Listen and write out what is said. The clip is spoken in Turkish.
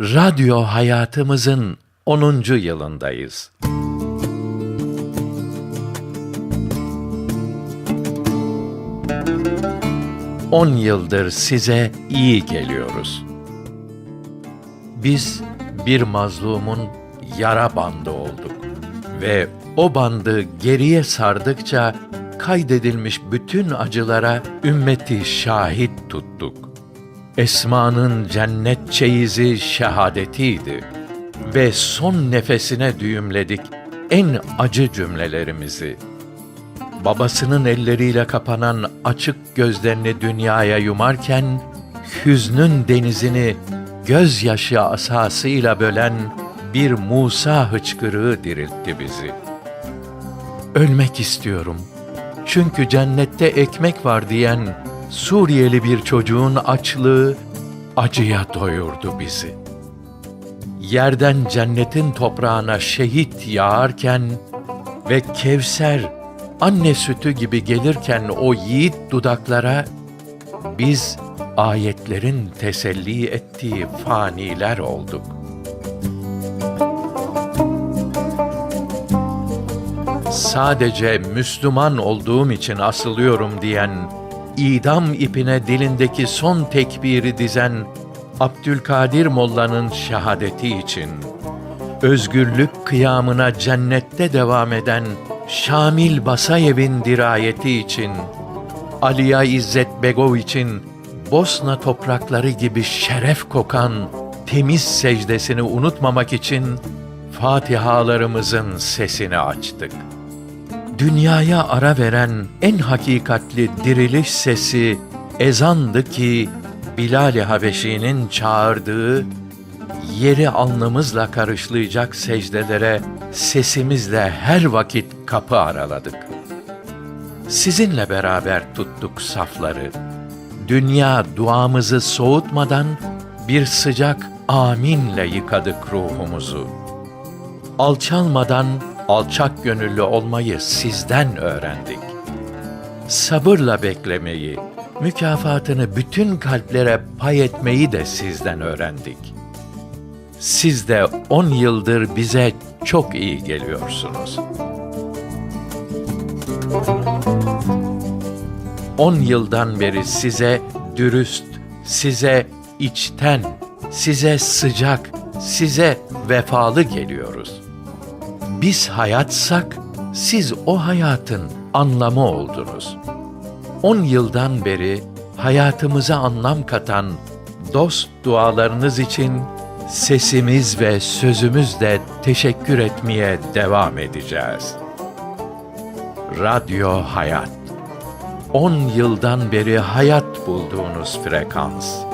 Radyo hayatımızın 10. yılındayız. On yıldır size iyi geliyoruz. Biz bir mazlumun yara bandı olduk ve o bandı geriye sardıkça kaydedilmiş bütün acılara ümmeti şahit tuttuk. Esma'nın cennet çeyizi şehadetiydi ve son nefesine düğümledik en acı cümlelerimizi. Babasının elleriyle kapanan açık gözlerini dünyaya yumarken, hüznün denizini gözyaşı asasıyla bölen bir Musa hıçkırığı diriltti bizi. Ölmek istiyorum. Çünkü cennette ekmek var diyen Suriyeli bir çocuğun açlığı acıya doyurdu bizi. Yerden cennetin toprağına şehit yağarken ve Kevser anne sütü gibi gelirken o yiğit dudaklara biz ayetlerin teselli ettiği faniler olduk. Sadece Müslüman olduğum için asılıyorum diyen, idam ipine dilindeki son tekbiri dizen Abdülkadir Molla'nın şehadeti için, özgürlük kıyamına cennette devam eden Şamil Basayev'in dirayeti için, Aliya İzzet Begov için Bosna toprakları gibi şeref kokan temiz secdesini unutmamak için Fatihalarımızın sesini açtık. Dünyaya ara veren en hakikatli diriliş sesi ezandı ki Bilal-i Habeşi'nin çağırdığı yeri alnımızla karışlayacak secdelere sesimizle her vakit kapı araladık. Sizinle beraber tuttuk safları. Dünya duamızı soğutmadan bir sıcak aminle yıkadık ruhumuzu. Alçalmadan alçak gönüllü olmayı sizden öğrendik. Sabırla beklemeyi, mükafatını bütün kalplere pay etmeyi de sizden öğrendik. Siz de on yıldır bize çok iyi geliyorsunuz. On yıldan beri size dürüst, size içten, size sıcak, size vefalı geliyoruz. Biz hayatsak, siz o hayatın anlamı oldunuz. On yıldan beri hayatımıza anlam katan dost dualarınız için sesimiz ve sözümüzle teşekkür etmeye devam edeceğiz. Radyo Hayat 10 yıldan beri hayat bulduğunuz frekans.